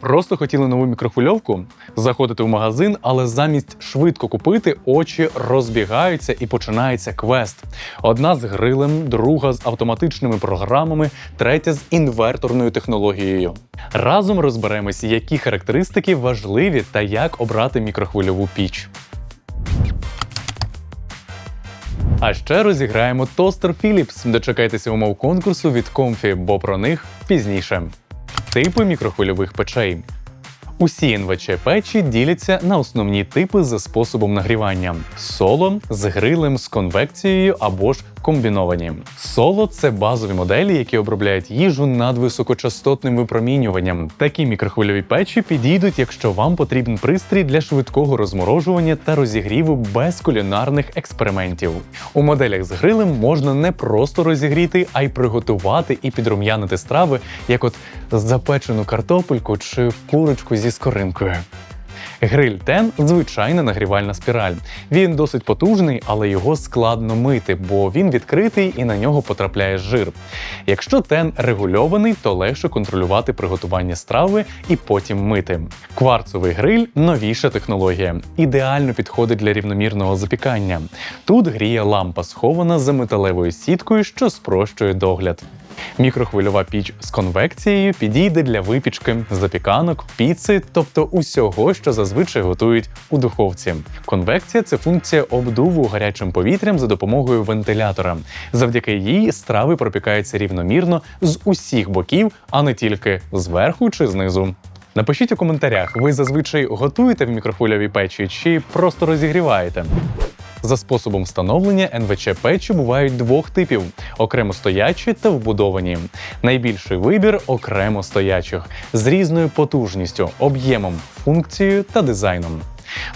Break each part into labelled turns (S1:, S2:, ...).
S1: Просто хотіли нову мікрохвильовку, заходите в магазин, але замість швидко купити, очі розбігаються і починається квест. Одна з грилем, друга з автоматичними програмами, третя з інверторною технологією. Разом розберемось, які характеристики важливі та як обрати мікрохвильову піч. А ще розіграємо тостер Philips. Дочекайтеся умов конкурсу від Comfy, бо про них пізніше. Типи мікрохвильових печей. Усі НВЧ печі діляться на основні типи за способом нагрівання: соло з грилем з конвекцією або ж комбіновані. Соло це базові моделі, які обробляють їжу над високочастотним випромінюванням. Такі мікрохвильові печі підійдуть, якщо вам потрібен пристрій для швидкого розморожування та розігріву без кулінарних експериментів. У моделях з грилем можна не просто розігріти, а й приготувати і підрум'янити страви, як от запечену картопельку чи курочку зі скоринкою. Гриль Тен звичайна нагрівальна спіраль. Він досить потужний, але його складно мити, бо він відкритий і на нього потрапляє жир. Якщо тен регульований, то легше контролювати приготування страви і потім мити. Кварцовий гриль новіша технологія. Ідеально підходить для рівномірного запікання. Тут гріє лампа, схована за металевою сіткою, що спрощує догляд. Мікрохвильова піч з конвекцією підійде для випічки, запіканок, піци, тобто усього, що зазвичай готують у духовці. Конвекція це функція обдуву гарячим повітрям за допомогою вентилятора. Завдяки їй страви пропікаються рівномірно з усіх боків, а не тільки зверху чи знизу. Напишіть у коментарях, ви зазвичай готуєте в мікрохвильовій печі чи просто розігріваєте. За способом встановлення НВЧ печі бувають двох типів: окремо стоячі та вбудовані. Найбільший вибір окремо стоячих з різною потужністю, об'ємом, функцією та дизайном.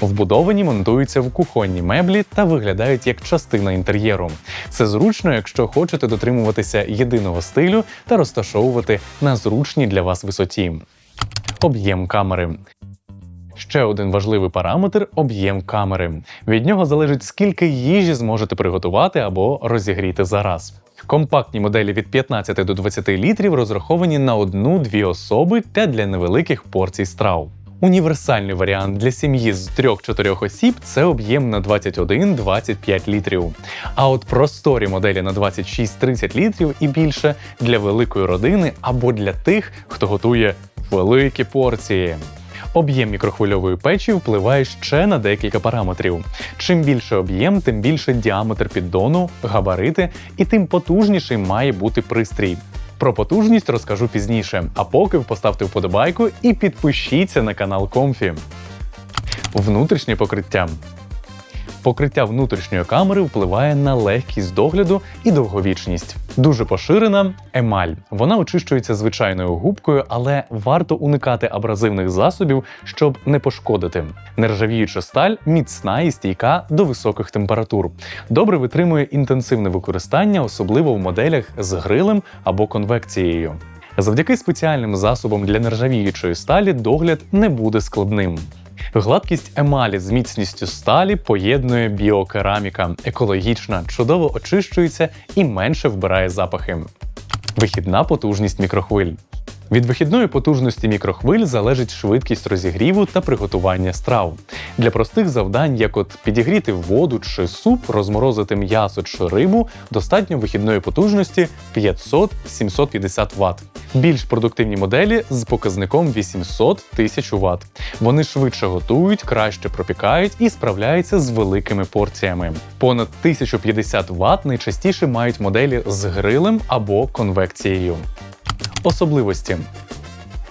S1: Вбудовані монтуються в кухонні меблі та виглядають як частина інтер'єру. Це зручно, якщо хочете дотримуватися єдиного стилю та розташовувати на зручній для вас висоті. Об'єм камери. Ще один важливий параметр об'єм камери. Від нього залежить, скільки їжі зможете приготувати або розігріти за раз. Компактні моделі від 15 до 20 літрів розраховані на одну-дві особи та для невеликих порцій страв. Універсальний варіант для сім'ї з 3-4 осіб це об'єм на 21-25 літрів. А от просторі моделі на 26-30 літрів і більше для великої родини або для тих, хто готує великі порції. Об'єм мікрохвильової печі впливає ще на декілька параметрів. Чим більше об'єм, тим більше діаметр піддону, габарити і тим потужніший має бути пристрій. Про потужність розкажу пізніше, а поки поставте вподобайку і підпишіться на канал Комфі. Внутрішнє покриття. Покриття внутрішньої камери впливає на легкість догляду і довговічність. Дуже поширена емаль. Вона очищується звичайною губкою, але варто уникати абразивних засобів, щоб не пошкодити. Нержавіюча сталь міцна і стійка до високих температур. Добре витримує інтенсивне використання, особливо в моделях з грилем або конвекцією. Завдяки спеціальним засобам для нержавіючої сталі догляд не буде складним. Гладкість емалі з міцністю сталі поєднує біокераміка, екологічна, чудово очищується і менше вбирає запахи. Вихідна потужність мікрохвиль. Від вихідної потужності мікрохвиль залежить швидкість розігріву та приготування страв. Для простих завдань, як от підігріти воду чи суп, розморозити м'ясо чи рибу, достатньо вихідної потужності 500-750 Вт. Більш продуктивні моделі з показником 800-1000 Вт. Вони швидше готують, краще пропікають і справляються з великими порціями. Понад 1050 Вт найчастіше мають моделі з грилем або конвекцією. Особливості.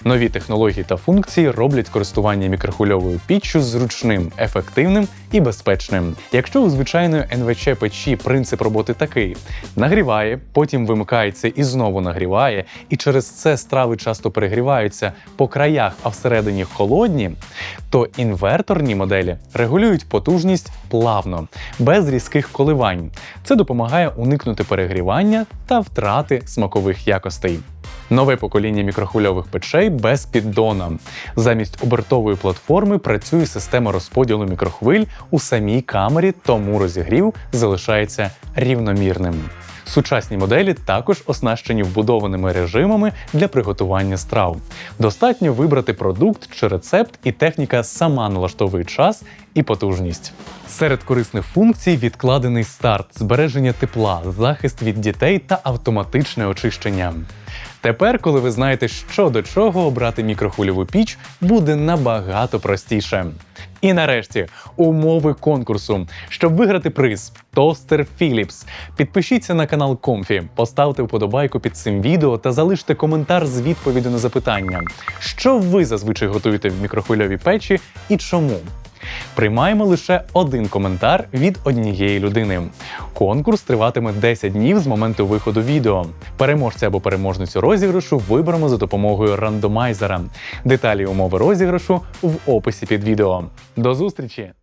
S1: Нові технології та функції роблять користування мікрохвильовою піччю зручним, ефективним і безпечним. Якщо у звичайної НВЧ печі принцип роботи такий: нагріває, потім вимикається і знову нагріває, і через це страви часто перегріваються по краях, а всередині холодні, то інверторні моделі регулюють потужність плавно, без різких коливань. Це допомагає уникнути перегрівання та втрати смакових якостей. Нове покоління мікрохвильових печей без піддона. Замість обертової платформи працює система розподілу мікрохвиль у самій камері, тому розігрів залишається рівномірним. Сучасні моделі також оснащені вбудованими режимами для приготування страв. Достатньо вибрати продукт чи рецепт, і техніка сама налаштовує час і потужність. Серед корисних функцій відкладений старт, збереження тепла, захист від дітей та автоматичне очищення. Тепер, коли ви знаєте, що до чого обрати мікрохвильову піч, буде набагато простіше. І нарешті умови конкурсу. Щоб виграти приз тостер Philips. Підпишіться на канал Комфі, поставте вподобайку під цим відео та залиште коментар з відповіддю на запитання, що ви зазвичай готуєте в мікрохвильовій печі і чому. Приймаємо лише один коментар від однієї людини. Конкурс триватиме 10 днів з моменту виходу відео. Переможця або переможницю розіграшу виберемо за допомогою рандомайзера. Деталі умови розіграшу в описі під відео. До зустрічі!